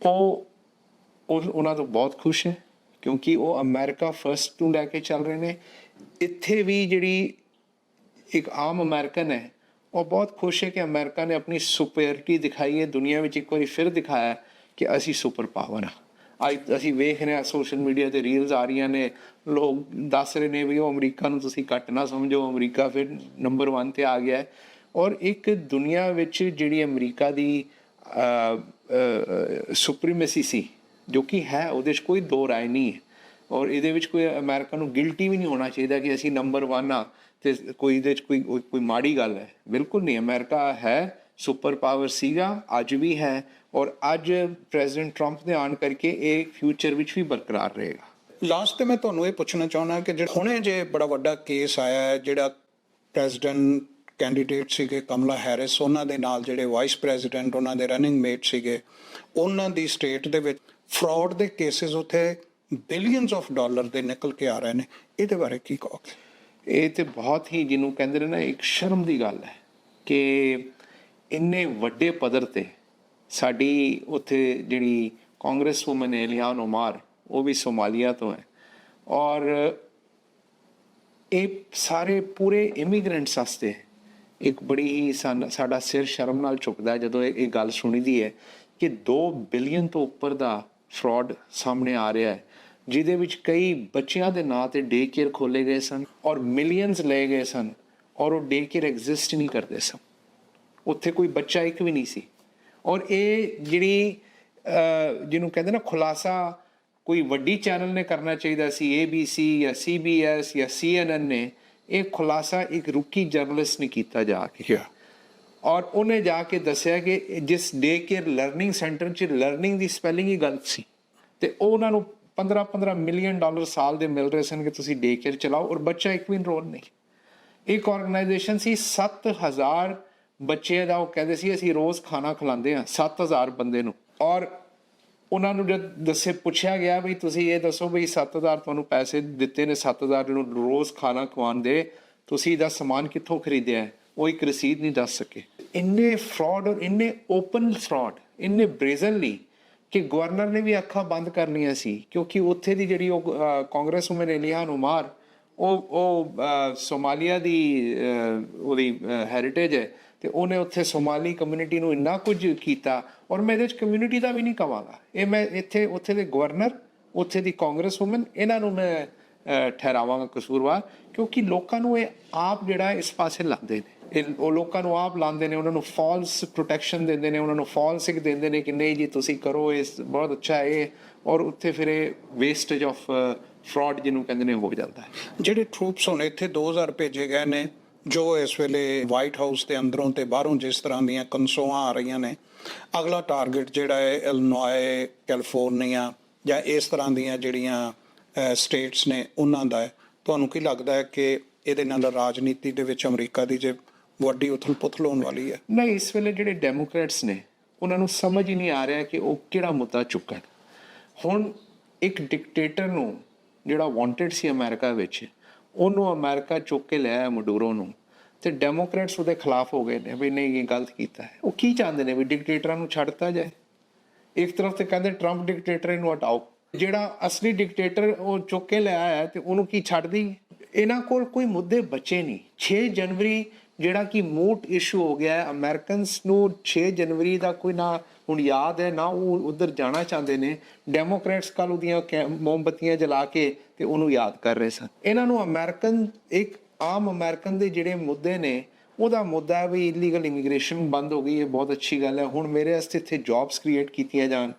ਉਹ ਉਹਨਾਂ ਤੋਂ ਬਹੁਤ ਖੁਸ਼ ਹੈ, ਕਿਉਂਕਿ ਉਹ ਅਮਰੀਕਾ ਫਰਸਟ ਨੂੰ ਲੈ ਕੇ ਚੱਲ ਰਹੇ ਨੇ। ਇੱਥੇ ਵੀ ਜਿਹੜੀ ਇੱਕ ਆਮ ਅਮਰੀਕਨ ਹੈ, ਉਹ ਬਹੁਤ ਖੁਸ਼ ਹੈ ਕਿ ਅਮਰੀਕਾ ਨੇ ਆਪਣੀ ਸੁਪਰੀਅਰਿਟੀ ਦਿਖਾਈ ਹੈ। ਦੁਨੀਆ ਵਿੱਚ ਇੱਕ ਵਾਰੀ ਫਿਰ ਦਿਖਾਇਆ ਕਿ ਅਸੀਂ ਸੁਪਰ ਪਾਵਰ ਹਾਂ। ਅੱਜ ਅਸੀਂ ਵੇਖ ਰਹੇ ਹਾਂ ਸੋਸ਼ਲ ਮੀਡੀਆ ਤੇ ਰੀਲਸ ਆ ਰਹੀਆਂ ਨੇ। ਲੋਕ ਦੱਸ ਰਹੇ ਨੇ ਵੀ ਉਹ ਅਮਰੀਕਾ ਨੂੰ ਤੁਸੀਂ ਘੱਟ ਨਾ ਸਮਝੋ, ਅਮਰੀਕਾ ਫਿਰ ਨੰਬਰ 1 ਤੇ ਆ ਗਿਆ ਹੈ। ਔਰ ਇੱਕ ਦੁਨੀਆ ਵਿੱਚ ਜਿਹੜੀ ਅਮਰੀਕਾ ਦੀ ਸੁਪਰੀਮੇਸੀ ਸੀ, ਜੋ ਕਿ ਹੈ, ਉਹਦੇ 'ਚ ਕੋਈ ਦੋ ਰਾਏ ਨਹੀਂ ਹੈ। ਔਰ ਇਹਦੇ ਵਿੱਚ ਕੋਈ ਅਮਰੀਕਾ ਨੂੰ ਗਿਲਟੀ ਵੀ ਨਹੀਂ ਹੋਣਾ ਚਾਹੀਦਾ ਕਿ ਅਸੀਂ ਨੰਬਰ 1 ਆ ਤੇ ਕੋਈ ਇਹਦੇ 'ਚ ਕੋਈ ਕੋਈ ਮਾੜੀ ਗੱਲ ਹੈ। ਬਿਲਕੁਲ ਨਹੀਂ, ਅਮਰੀਕਾ ਹੈ ਸੁਪਰ ਪਾਵਰ ਸੀਗਾ, ਅੱਜ ਵੀ ਹੈ ਔਰ ਅੱਜ ਪ੍ਰੈਜ਼ੀਡੈਂਟ ਟਰੰਪ ਦੇ ਆਉਣ ਕਰਕੇ ਇਹ ਫਿਊਚਰ ਵਿੱਚ ਵੀ ਬਰਕਰਾਰ ਰਹੇਗਾ। ਲਾਸਟ ਤੇ ਮੈਂ ਤੁਹਾਨੂੰ ਇਹ ਪੁੱਛਣਾ ਚਾਹੁੰਦਾ ਕਿ ਜਿਹੜਾ ਹੁਣੇ ਜੇ ਬੜਾ ਵੱਡਾ ਕੇਸ ਆਇਆ ਹੈ ਜਿਹੜਾ ਪ੍ਰੈਜ਼ੀਡੈਂਟ ਕੈਂਡੀਡੇਟ ਸੀਗੇ ਕਮਲਾ ਹੈਰਿਸ ਉਹਨਾਂ ਦੇ ਨਾਲ ਜਿਹੜੇ ਵਾਈਸ ਪ੍ਰੈਜ਼ੀਡੈਂਟ ਉਹਨਾਂ ਦੇ ਰਨਿੰਗ ਮੇਟ ਸੀਗੇ ਉਹਨਾਂ ਦੀ ਸਟੇਟ ਦੇ ਵਿੱਚ ਫਰਾਡ ਦੇ ਕੇਸਿਸ ਉੱਥੇ ਬਿਲੀਅਨਸ ਆਫ ਡਾਲਰ ਦੇ ਨਿਕਲ ਕੇ ਆ ਰਹੇ ਨੇ। ਇਹਦੇ ਬਾਰੇ ਕੀ ਕਹੋਗੇ? ਇਹ ਤੇ ਬਹੁਤ ਹੀ ਜਿਹਨੂੰ ਕਹਿੰਦੇ ਨੇ ਨਾ ਇੱਕ ਸ਼ਰਮ ਦੀ ਗੱਲ ਹੈ ਕਿ ਇੰਨੇ ਵੱਡੇ ਪੱਧਰ ਤੇ ਸਾਡੀ ਉੱਥੇ ਜਿਹੜੀ ਕਾਂਗਰਸ ਵੂਮਨ ਏਲੀਆਨ ਉਮਾਰ, ਉਹ ਵੀ ਸੋਮਾਲੀਆ ਤੋਂ ਹੈ। ਔਰ ਇਹ ਸਾਰੇ ਪੂਰੇ ਇਮੀਗ੍ਰੈਂਟਸ ਵਾਸਤੇ ਇੱਕ ਬੜੀ ਹੀ ਸਾਨ- ਸਾਡਾ ਸਿਰ ਸ਼ਰਮ ਨਾਲ ਝੁਕਦਾ ਜਦੋਂ ਇਹ ਇਹ ਗੱਲ ਸੁਣੀਦੀ ਹੈ ਕਿ 2 ਬਿਲੀਅਨ ਤੋਂ ਉੱਪਰ ਦਾ ਫਰਾਡ ਸਾਹਮਣੇ ਆ ਰਿਹਾ ਹੈ, ਜਿਹਦੇ ਵਿੱਚ ਕਈ ਬੱਚਿਆਂ ਦੇ ਨਾਂ ਤੇ ਡੇ ਕੇਅਰ ਖੋਲੇ ਗਏ ਸਨ ਔਰ ਮਿਲੀਅਨਸ ਲਏ ਗਏ ਸਨ ਔਰ ਉਹ ਡੇ ਕੇਅਰ ਐਗਜ਼ਿਸਟ ਨਹੀਂ ਕਰਦੇ ਸਨ। ਉੱਥੇ ਕੋਈ ਬੱਚਾ ਇੱਕ ਵੀ ਨਹੀਂ ਸੀ। ਔਰ ਇਹ ਜਿਹੜੀ ਜਿਹਨੂੰ ਕਹਿੰਦੇ ਨਾ ਖੁਲਾਸਾ ਕੋਈ ਵੱਡੀ ਚੈਨਲ ਨੇ ਕਰਨਾ ਚਾਹੀਦਾ ਸੀ ABC ਜਾਂ CBS ਜਾਂ CNN ਨੇ ਇਹ ਖੁਲਾਸਾ ਇੱਕ ਰੁਕੀ ਜਰਨਲਿਸਟ ਨੇ ਕੀਤਾ ਜਾ ਕੇ। ਔਰ ਉਹਨੇ ਜਾ ਕੇ ਦੱਸਿਆ ਕਿ ਜਿਸ ਡੇ ਕੇਅਰ ਲਰਨਿੰਗ ਸੈਂਟਰ 'ਚ ਲਰਨਿੰਗ ਦੀ ਸਪੈਲਿੰਗ ਹੀ ਗਲਤ ਸੀ ਤੇ ਉਹ ਉਹਨਾਂ ਨੂੰ 15 15 ਮਿਲੀਅਨ ਡਾਲਰ ਸਾਲ ਦੇ ਮਿਲ ਰਹੇ ਸਨ ਕਿ ਤੁਸੀਂ ਡੇ ਕੇਅਰ ਚਲਾਓ ਔਰ ਬੱਚਾ ਇੱਕ ਵੀ ਇਨਰੋਲ ਨਹੀਂ। ਇੱਕ ਆਰਗੇਨਾਈਜੇਸ਼ਨ ਸੀ 7000 ਬੱਚੇ ਦਾ ਉਹ ਕਹਿੰਦੇ ਸੀ ਅਸੀਂ ਰੋਜ਼ ਖਾਣਾ ਖਿਲਾਉਂਦੇ ਆ 7000 ਬੰਦੇ ਨੂੰ। ਔਰ ਉਹਨਾਂ ਨੂੰ ਜਦ ਦੱਸੇ ਪੁੱਛਿਆ ਗਿਆ ਵੀ ਤੁਸੀਂ ਇਹ ਦੱਸੋ ਵੀ 7000 ਤੁਹਾਨੂੰ ਪੈਸੇ ਦਿੱਤੇ ਨੇ 7000 ਨੂੰ ਰੋਜ਼ ਖਾਣਾ ਖਵਾਉਣ ਦੇ ਤੁਸੀਂ ਇਹਦਾ ਸਮਾਨ ਕਿੱਥੋਂ ਖਰੀਦਿਆ ਉਹ ਇੱਕ ਰਸੀਦ ਨਹੀਂ ਦੱਸ ਸਕੇ। ਇੰਨੇ ਫਰਾਡ ਔਰ ਇੰਨੇ ਓਪਨ ਫਰਾਡ ਇੰਨੇ ਬ੍ਰੇਜ਼ਨਲੀ ਕਿ ਗਵਰਨਰ ਨੇ ਵੀ ਅੱਖਾਂ ਬੰਦ ਕਰ ਲਈਆਂ ਸੀ ਕਿਉਂਕਿ ਉੱਥੇ ਦੀ ਜਿਹੜੀ ਉਹ ਅਹ, ਕਾਂਗਰਸ ਉਮਰ ਏਲੀਆਨ ਉਮਾਰ ਉਹ ਉਹ ਸੋਮਾਲੀਆ ਦੀ ਉਹਦੀ ਹੈਰੀਟੇਜ ਹੈ। ਤੇ ਉਹਨੇ ਉੱਥੇ ਸੋਮਾਲੀ ਕਮਿਊਨਿਟੀ ਨੂੰ ਇੰਨਾ ਕੁਝ ਕੀਤਾ ਔਰ ਮੈਂ ਇਹਦੇ ਵਿੱਚ ਕਮਿਊਨਿਟੀ ਦਾ ਵੀ ਨਹੀਂ ਕਵਾਂਗਾ। ਇਹ ਮੈਂ ਇੱਥੇ, ਉੱਥੇ ਦੇ ਗਵਰਨਰ ਉੱਥੇ ਦੀ ਕਾਂਗਰਸ ਔਮਨ ਇਹਨਾਂ ਨੂੰ ਮੈਂ ਠਹਿਰਾਵਾਂਗਾ ਕਸੂਰਵਾਰ ਕਿਉਂਕਿ ਲੋਕਾਂ ਨੂੰ ਇਹ ਆਪ ਜਿਹੜਾ ਇਸ ਪਾਸੇ ਲਾਉਂਦੇ ਨੇ। ਇਹ ਉਹ ਲੋਕਾਂ ਨੂੰ ਆਪ ਲਾਉਂਦੇ ਨੇ, ਉਹਨਾਂ ਨੂੰ ਫਾਲਸ ਪ੍ਰੋਟੈਕਸ਼ਨ ਦਿੰਦੇ ਨੇ, ਉਹਨਾਂ ਨੂੰ ਫਾਲਸ ਇੱਕ ਦਿੰਦੇ ਨੇ ਕਿ ਨਹੀਂ ਜੀ ਤੁਸੀਂ ਕਰੋ ਇਸ ਬਹੁਤ ਅੱਛਾ ਹੈ ਇਹ। ਔਰ ਉੱਥੇ ਫਿਰ ਇਹ ਵੇਸਟੇਜ ਆਫ ਫਰਾਡ ਜਿਹਨੂੰ ਕਹਿੰਦੇ ਨੇ, ਹੋ ਜਾਂਦਾ ਹੈ। ਜਿਹੜੇ ਟਰੂਪਸ ਹੁਣ ਇੱਥੇ 2000 ਭੇਜੇ ਗਏ ਨੇ ਜੋ ਇਸ ਵੇਲੇ ਵਾਈਟ ਹਾਊਸ ਦੇ ਅੰਦਰੋਂ ਤੇ ਬਾਹਰੋਂ ਜਿਸ ਤਰ੍ਹਾਂ ਦੀਆਂ ਕਨਸੋਆਂ ਆ ਰਹੀਆਂ ਨੇ, ਅਗਲਾ ਟਾਰਗੇਟ ਜਿਹੜਾ ਹੈ ਇਲਨੋਏ ਕੈਲੀਫੋਰਨੀਆ ਜਾਂ ਇਸ ਤਰ੍ਹਾਂ ਦੀਆਂ ਜਿਹੜੀਆਂ ਸਟੇਟਸ ਨੇ ਉਹਨਾਂ ਦਾ ਹੈ। ਤੁਹਾਨੂੰ ਕੀ ਲੱਗਦਾ ਹੈ ਕਿ ਇਹਦੇ ਨਾਲ ਰਾਜਨੀਤੀ ਦੇ ਵਿੱਚ ਅਮਰੀਕਾ ਦੀ ਜੇ ਵੱਡੀ ਉਥਲ-ਪੁਥਲ ਹੋਣ ਵਾਲੀ ਹੈ? ਨਹੀਂ, ਇਸ ਵੇਲੇ ਜਿਹੜੇ ਡੈਮੋਕ੍ਰੈਟਸ ਨੇ, ਉਹਨਾਂ ਨੂੰ ਸਮਝ ਹੀ ਨਹੀਂ ਆ ਰਿਹਾ ਕਿ ਉਹ ਕਿਹੜਾ ਮੁੱਦਾ ਚੁੱਕਣ। ਹੁਣ ਇੱਕ ਡਿਕਟੇਟਰ ਨੂੰ ਜਿਹੜਾ ਵਾਂਟਡ ਸੀ ਅਮਰੀਕਾ ਵਿੱਚ, ਉਹਨੂੰ ਅਮਰੀਕਾ ਚੁੱਕ ਕੇ ਲਿਆਇਆ ਮਡੂਰੋ ਨੂੰ। ਤੇ ਡੈਮੋਕ੍ਰੇਟਸ ਉਹਦੇ ਖਿਲਾਫ ਹੋ ਗਏ ਨੇ ਵੀ ਨਹੀਂ, ਇਹ ਗਲਤ ਕੀਤਾ ਹੈ। ਉਹ ਕੀ ਚਾਹੁੰਦੇ ਨੇ ਵੀ ਡਿਕਟੇਟਰਾਂ ਨੂੰ ਛੱਡਤਾ ਜਾਏ? ਇੱਕ ਤਰਫ ਤੇ ਕਹਿੰਦੇ ਟਰੰਪ ਡਿਕਟੇਟਰ ਨੂੰ ਹਟਾਓ। ਜਿਹੜਾ ਅਸਲੀ ਡਿਕਟੇਟਰ ਉਹ ਚੁੱਕ ਕੇ ਲਿਆਇਆ ਹੈ ਤੇ ਉਹਨੂੰ ਕੀ ਛੱਡਦੀ? ਇਹਨਾਂ ਕੋਲ ਕੋਈ ਮੁੱਦੇ ਬਚੇ ਨਹੀਂ। 6 ਜਨਵਰੀ ਜਿਹੜਾ ਕਿ ਮੂਟ ਇਸ਼ੂ ਹੋ ਗਿਆ ਹੈ ਅਮਰੀਕਨਸ ਨੂੰ 6 ਜਨਵਰੀ ਦਾ ਕੋਈ ਨਾ ਹੁਣ ਯਾਦ ਹੈ, ਨਾ ਉਹ ਉਧਰ ਜਾਣਾ ਚਾਹੁੰਦੇ ਨੇ। ਡੈਮੋਕ੍ਰੇਟਸ ਕੱਲ ਉਹਦੀਆਂ ਕੈ- ਮੋਮਬੱਤੀਆਂ ਜਲਾ ਕੇ ਤੇ ਉਹਨੂੰ ਯਾਦ ਕਰ ਰਹੇ ਸਨ। ਇਹਨਾਂ ਨੂੰ ਅਮਰੀਕਨ ਇੱਕ ਆਮ ਅਮਰੀਕਨ ਦੇ ਜਿਹੜੇ ਮੁੱਦੇ ਨੇ, ਉਹਦਾ ਮੁੱਦਾ ਹੈ ਵੀ ਇਲੀਗਲ ਇਮੀਗ੍ਰੇਸ਼ਨ ਬੰਦ ਹੋ ਗਈ, ਇਹ ਬਹੁਤ ਅੱਛੀ ਗੱਲ ਹੈ। ਹੁਣ ਮੇਰੇ ਵਾਸਤੇ ਇੱਥੇ ਜੌਬਸ ਕ੍ਰੀਏਟ ਕੀਤੀਆਂ ਜਾਣ।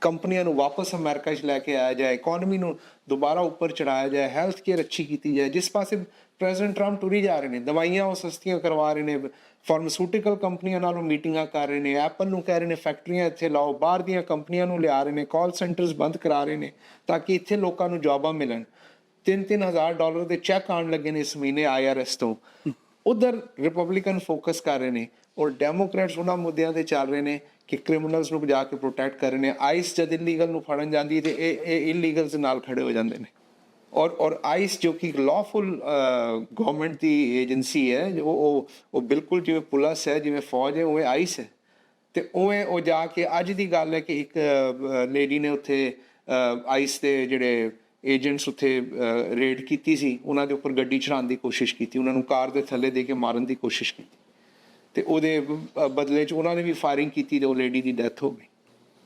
ਕੰਪਨੀਆਂ ਨੂੰ ਵਾਪਸ ਅਮਰੀਕਾ 'ਚ ਲੈ ਕੇ ਆਇਆ ਜਾਏ ਇਕਨੋਮੀ ਨੂੰ ਦੁਬਾਰਾ ਉੱਪਰ ਚੜਾਇਆ ਜਾਏ ਹੈਲਥ ਕੇਅਰ ਅੱਛੀ ਕੀਤੀ ਜਾਏ। ਜਿਸ ਪਾਸੇ ਪ੍ਰੈਜ਼ੀਡੈਂਟ ਟਰੰਪ ਟੁਰੀ ਜਾ ਰਹੇ ਨੇ, ਦਵਾਈਆਂ ਉਹ ਸਸਤੀਆਂ ਕਰਵਾ ਰਹੇ ਨੇ ਫਾਰਮਾਸਿਊਟੀਕਲ ਕੰਪਨੀਆਂ ਨਾਲੋਂ ਮੀਟਿੰਗਾਂ ਕਰ ਰਹੇ ਨੇ ਐਪਲ ਨੂੰ ਕਹਿ ਰਹੇ ਨੇ ਫੈਕਟਰੀਆਂ ਇੱਥੇ ਲਾਓ, ਬਾਹਰ ਦੀਆਂ ਕੰਪਨੀਆਂ ਨੂੰ ਲਿਆ ਰਹੇ ਨੇ ਕਾਲ ਸੈਂਟਰਸ ਬੰਦ ਕਰਾ ਰਹੇ ਨੇ, ਤਾਂ ਕਿ ਇੱਥੇ ਲੋਕਾਂ ਨੂੰ ਜੌਬਾਂ ਮਿਲਣ। 3-3000 ਡਾਲਰ ਦੇ ਚੈੱਕ ਆਉਣ ਲੱਗੇ ਨੇ ਇਸ ਮਹੀਨੇ ਆਈਆਰਐਸ ਤੋਂ। ਉਧਰ ਰਿਪਬਲਿਕਨ ਫੋਕਸ ਕਰ ਰਹੇ ਨੇ ਔਰ ਡੈਮੋਕ੍ਰੈਟਸ ਉਹਨਾਂ ਮੁੱਦਿਆਂ ਤੇ ਚੱਲ ਰਹੇ ਨੇ ਕਿ ਕ੍ਰਿਮੀਨਲਸ ਨੂੰ ਜਾ ਕੇ ਪ੍ਰੋਟੈਕਟ ਕਰ ਰਹੇ ਨੇ। ਆਈਸ ਜਦ ਇਲੀਗਲ ਨੂੰ ਫੜਨ ਜਾਂਦੀ ਹੈ ਤੇ ਇਹ ਇਹ ਇਲੀਗਲਸ ਨਾਲ ਖੜੇ ਹੋ ਜਾਂਦੇ ਨੇ। ਔਰ ਔਰ ਆਈਸ ਜੋ ਕਿ ਲawful ਗਵਰਨਮੈਂਟ ਦੀ ਏਜੰਸੀ ਹੈ, ਜੋ ਉਹ ਉਹ ਬਿਲਕੁਲ ਜਿਵੇਂ ਪੁਲਿਸ ਹੈ, ਜਿਵੇਂ ਫੌਜ ਹੈ, ਉਵੇਂ ਆਈਸ ਹੈ। ਤੇ ਉਵੇਂ ਉਹ ਜਾ ਕੇ ਅੱਜ ਦੀ ਗੱਲ ਹੈ ਕਿ ਇੱਕ ਲੇਡੀ ਨੇ ਉੱਥੇ ਆਈਸ ਦੇ ਜਿਹੜੇ ਏਜੰਟਸ ਉੱਥੇ ਰੇਡ ਕੀਤੀ ਸੀ, ਉਹਨਾਂ ਦੇ ਉੱਪਰ ਗੱਡੀ ਚੜਾਉਣ ਦੀ ਕੋਸ਼ਿਸ਼ ਕੀਤੀ, ਉਹਨਾਂ ਨੂੰ ਕਾਰ ਦੇ ਥੱਲੇ ਦੇ ਕੇ ਮਾਰਨ ਦੀ ਕੋਸ਼ਿਸ਼ ਕੀਤੀ। ਤੇ ਉਹਦੇ ਬ- ਬਦਲੇ 'ਚ ਉਹਨਾਂ ਨੇ ਵੀ ਫਾਇਰਿੰਗ ਕੀਤੀ ਤੇ ਉਹ ਲੇਡੀ ਦੀ ਡੈਥ ਹੋ ਗਈ।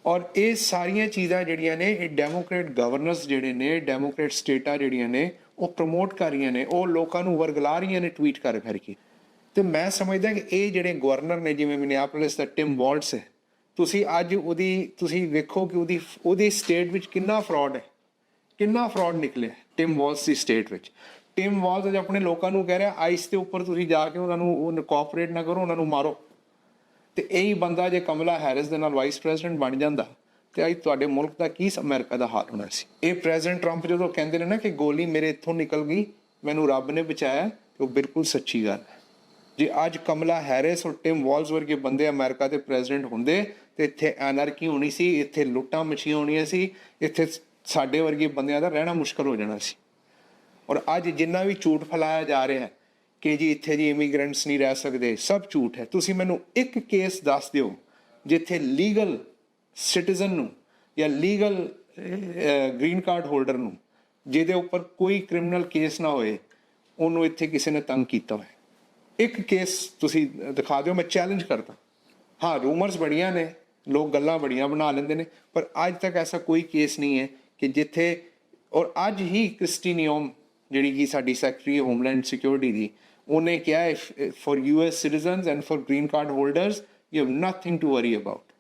ਔਰ ਇਹ ਸਾਰੀਆਂ ਚੀਜ਼ਾਂ ਜਿਹੜੀਆਂ ਨੇ, ਇਹ ਡੈਮੋਕ੍ਰੇਟ ਗਵਰਨਰਸ ਜਿਹੜੇ ਨੇ ਡੈਮੋਕ੍ਰੇਟ ਸਟੇਟਾਂ ਜਿਹੜੀਆਂ ਨੇ, ਉਹ ਪ੍ਰਮੋਟ ਕਰ ਰਹੀਆਂ ਨੇ, ਉਹ ਲੋਕਾਂ ਨੂੰ ਵਰਗਲਾ ਰਹੀਆਂ ਨੇ ਟਵੀਟ ਕਰ ਫਿਰ ਕਰਕੇ ਤੇ ਮੈਂ ਸਮਝਦਾ ਕਿ ਇਹ ਜਿਹੜੇ ਗਵਰਨਰ ਨੇ, ਜਿਵੇਂ ਮਿਨੀਆਪੋਲਿਸ ਦਾ ਟਿਮ ਵਾਲਟਸ ਹੈ, ਤੁਸੀਂ ਅੱਜ ਉਹਦੀ, ਤੁਸੀਂ ਵੇਖੋ ਕਿ ਉਹਦੀ ਉਹਦੀ ਸਟੇਟ ਵਿੱਚ ਕਿੰਨਾ ਫਰਾਡ ਹੈ। ਕਿੰਨਾ ਫਰਾਡ ਨਿਕਲਿਆ ਟਿਮ ਵਾਲਸ ਦੀ ਸਟੇਟ ਵਿੱਚ। ਟਿਮ ਵਾਲਸ ਅੱਜ ਆਪਣੇ ਲੋਕਾਂ ਨੂੰ ਕਹਿ ਰਿਹਾ ਆਈਸ ਦੇ ਉੱਪਰ ਤੁਸੀਂ ਜਾ ਕੇ ਉਹਨਾਂ ਨੂੰ, ਉਹ ਕੋਆਪਰੇਟ ਨਾ ਕਰੋ, ਉਹਨਾਂ ਨੂੰ ਮਾਰੋ। ਤੇ ਇਹੀ ਬੰਦਾ ਜੇ ਕਮਲਾ ਹੈਰਿਸ ਦੇ ਨਾਲ ਵਾਈਸ ਪ੍ਰੈਜ਼ੀਡੈਂਟ ਬਣ ਜਾਂਦਾ, ਤੇ ਅੱਜ ਤੁਹਾਡੇ ਮੁਲਕ ਦਾ ਕੀ ਸ- ਅਮਰੀਕਾ ਦਾ ਹਾਲ ਹੋਣਾ ਸੀ? ਇਹ ਪ੍ਰੈਜ਼ੀਡੈਂਟ ਟਰੰਪ ਜਦੋਂ ਕਹਿੰਦੇ ਨੇ ਨਾ ਕਿ ਗੋਲੀ ਮੇਰੇ ਇੱਥੋਂ ਨਿਕਲ ਗਈ, ਮੈਨੂੰ ਰੱਬ ਨੇ ਬਚਾਇਆ, ਤੇ ਉਹ ਬਿਲਕੁਲ ਸੱਚੀ ਗੱਲ ਹੈ। ਜੇ ਅੱਜ ਕਮਲਾ ਹੈਰਿਸ ਔਰ ਟਿਮ ਵਾਲਸ ਵਰਗੇ ਬੰਦੇ ਅਮਰੀਕਾ ਦੇ ਪ੍ਰੈਜ਼ੀਡੈਂਟ ਹੁੰਦੇ, ਤੇ ਇੱਥੇ ਐਨਰਕੀ ਹੋਣੀ ਸੀ, ਇੱਥੇ ਲੁੱਟਾਂ ਮਚੀਆਂ ਹੋਣੀਆਂ ਸੀ, ਇੱਥੇ ਸਾਡੇ ਵਰਗੇ ਬੰਦਿਆਂ ਦਾ ਰਹਿਣਾ ਮੁਸ਼ਕਲ ਹੋ ਜਾਣਾ ਸੀ। ਔਰ ਅੱਜ ਜਿੰਨਾ ਵੀ ਝੂਠ ਫੈਲਾਇਆ ਜਾ ਰਿਹਾ ਹੈ ਕਿ ਜੀ ਇੱਥੇ ਜੀ ਇਮੀਗ੍ਰੈਂਟਸ ਨਹੀਂ ਰਹਿ ਸਕਦੇ, ਸਭ ਝੂਠ ਹੈ। ਤੁਸੀਂ ਮੈਨੂੰ ਇੱਕ ਕੇਸ ਦੱਸ ਦਿਓ, ਜਿੱਥੇ ਲੀਗਲ ਸਿਟੀਜ਼ਨ ਨੂੰ ਜਾਂ ਲੀਗਲ ਗ੍ਰੀਨ ਕਾਰਡ ਹੋਲਡਰ ਨੂੰ ਜਿਹਦੇ ਉੱਪਰ ਕੋਈ ਕ੍ਰਿਮੀਨਲ ਕੇਸ ਨਾ ਹੋਏ, ਉਹਨੂੰ ਇੱਥੇ ਕਿਸੇ ਨੇ ਤੰਗ ਕੀਤਾ ਹੋਵੇ ਇੱਕ ਕੇਸ ਤੁਸੀਂ ਦਿਖਾ ਦਿਓ, ਮੈਂ ਚੈਲੰਜ ਕਰਦਾ। ਹਾਂ ਰੂਮਰਸ ਬੜੀਆਂ ਨੇ, ਲੋਕ ਗੱਲਾਂ ਬੜੀਆਂ ਬਣਾ ਲੈਂਦੇ ਨੇ, ਪਰ ਅੱਜ ਤੱਕ ਐਸਾ ਕੋਈ ਕੇਸ ਨਹੀਂ ਹੈ ਕਿ ਜਿੱਥੇ ਔਰ ਅੱਜ ਹੀ ਕ੍ਰਿਸਟੀਨੀਅਮ ਜਿਹੜੀ ਕਿ ਸਾਡੀ ਸੈਕਟਰੀ ਹੋਮਲੈਂਡ ਸਿਕਿਉਰਿਟੀ ਦੀ, ਉਹਨੇ ਕਿਹਾ ਹੈ for US citizens and for green card holders you have nothing to worry about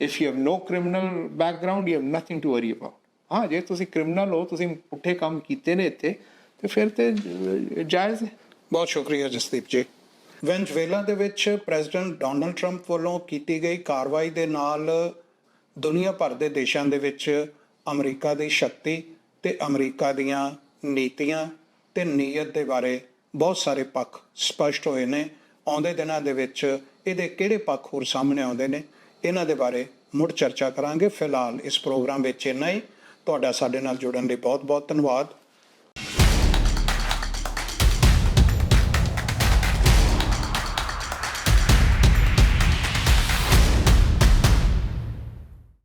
if you have no criminal background you have nothing to worry about ਹਾਂ, ਜੇ ਤੁਸੀਂ ਕ੍ਰਿਮੀਨਲ ਹੋ, ਤੁਸੀਂ ਪੁੱਠੇ ਕੰਮ ਕੀਤੇ ਨੇ ਇੱਥੇ, ਤੇ ਫਿਰ ਤੇ ਜਾਇਜ਼ ਬਹੁਤ ਸ਼ੁਕਰੀਆ ਜਸਦੀਪ ਜੀ। ਵੈਨਜ਼ੁਏਲਾ ਦੇ ਵਿੱਚ ਪ੍ਰੈਜ਼ੀਡੈਂਟ ਡੋਨਲਡ ਟਰੰਪ ਵੱਲੋਂ ਕੀਤੀ ਗਈ ਕਾਰਵਾਈ ਦੇ ਨਾਲ ਦੁਨੀਆ ਭਰ ਦੇ ਦੇਸ਼ਾਂ ਦੇ ਵਿੱਚ ਅਮਰੀਕਾ ਦੀ ਸ਼ਕਤੀ ਤੇ ਅਮਰੀਕਾ ਦੀਆਂ ਨੀਤੀਆਂ ਤੇ ਨੀਅਤ ਦੇ ਬਾਰੇ ਬਹੁਤ ਸਾਰੇ ਪੱਖ ਸਪਸ਼ਟ ਹੋਏ ਨੇ। ਆਉਂਦੇ ਦਿਨਾਂ ਦੇ ਵਿੱਚ ਇਹਦੇ ਕਿਹੜੇ ਪੱਖ ਹੋਰ ਸਾਹਮਣੇ ਆਉਂਦੇ ਨੇ, ਇਹਨਾਂ ਦੇ ਬਾਰੇ ਮੁੜ ਚਰਚਾ ਕਰਾਂਗੇ। ਫਿਲਹਾਲ ਇਸ ਪ੍ਰੋਗਰਾਮ ਵਿੱਚ ਇੰਨਾ ਹੀ। ਤੁਹਾਡਾ ਸਾਡੇ ਨਾਲ ਜੁੜਨ ਲਈ ਬਹੁਤ ਬਹੁਤ ਧੰਨਵਾਦ।